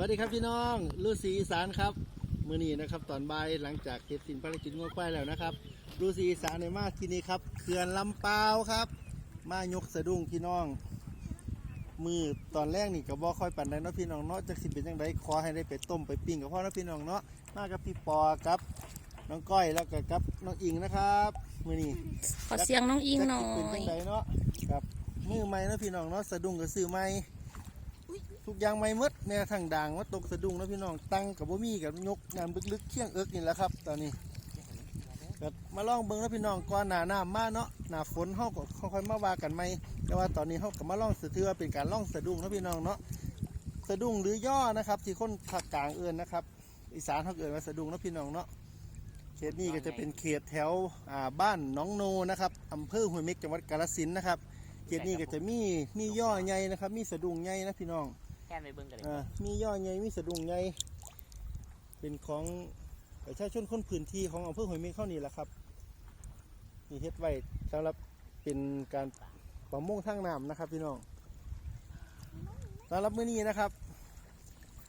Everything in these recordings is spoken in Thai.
วัสดีครับพี่น้องลูซีอีสานครับมื้อนี้นะครับตอนบ่ายหลังจากเสร็จสิ้นภารกิจงวกควายแล้วนะครับลูซีอีสานในมาที่นี่ครับเขื่อนลำเปาวครับ มายกสะดุ้งพี่น้อง มือตอนแรกนี่ก็บ่ค่อยปันได้เนาะพี่น้องเนาะจักสิเป็นจังไดขอให้ได้ไปต้มไปปิ้งกับพ่อเนาะพี่น้องเนาะมากับพี่ปอครับน้องก้อยแล้วก็กับน้องอิงนะครับมื้อนี้ขอเสียงน้องอิงหน่อจักสิเป็นย จังไดเนาะครับมือใหม่เนาะพี่น้องเนาะสะดุ้งก็ซื้อใหม่ ทุกอย่างใหม่หมดแม่ทางด่างว่าตกสะดุ้งนะพี่น้องตั้งกับบ่มีกับยกน้ำลึกๆเคียงเอิกนี่แหละครับ ตอนนี้ก็มาลองเบิ่งนะพี่น้องก่อนหน้าน้ำมาเนาะหน้าฝนเฮาก็ค่อยๆมาว่ากันใหม่แต่ว่าตอนนี้เฮาก็มาลองสะเทือเป็นการลองสะดุ้งนะพี่น้องเนาะสะดุ้งหรือย่อนะครับ ที่คนภาคกลางเอิ้นนะครับ อีสานเขาเอิ้นว่าสะดุ้งนะพี่น้องเนาะเขตนี้ก็จะเป็นเขตแถวอ่าบ้านน้องโนนะครับอำเภอห้วยเม็กจังหวัดกาฬสินธุ์นะครับเขตนี้ก็จะมีมีย่อใหญ่นะครับ มีสะดุ้งใหญ่นะพี่น้อง แค่ไปเบิ่งกันเลยอ่ามีย่อใหญ่มีสะดุ้งใหญ่เป็นของประชาชนคนพื้นที่ของอำเภอห้วยเม็กเข้านี่แหละครับมีเฮ็ดไว้สำหรับเป็นการประมงทางน้ำนะครับพี่น้องสำหรับมื้อนี้นะครับ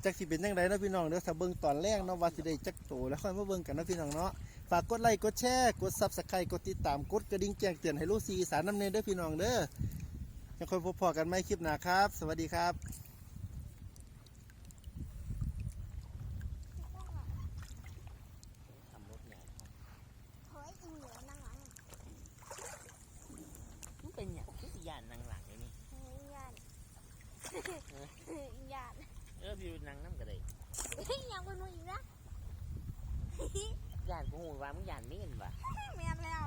จักสิเป็นยังไงนะพี่น้องเดี๋ยวถ้าเบิ่งตอนแรกเนาะว่าสิได้จักโตแล้วค่อยมาเบิ่งกันนะพี่น้องเนาะฝากกดไลค์กดแชร์กดซับสไครต์กดติดตามกดกระดิ่งแจ้งเตือนให้ลูกซีอีสารน้ำเนยเด้อพี่น้องเด้อยังคอยพบพอกันไหมคลิปหน้าครับ สวัสดีครับ ทำรถใหญ่ เฮ้ยอิงเหลือนั่งหลัง มันเป็นอย่างที่ยานนางหลังเลยนี่ เฮ้ยยาน ยาดเออพี่นั่งน้ำกันด้อยากคนหนูอีกนะหยาดกูหูว่ามึงหยาดมีนวะไม่นแล้ว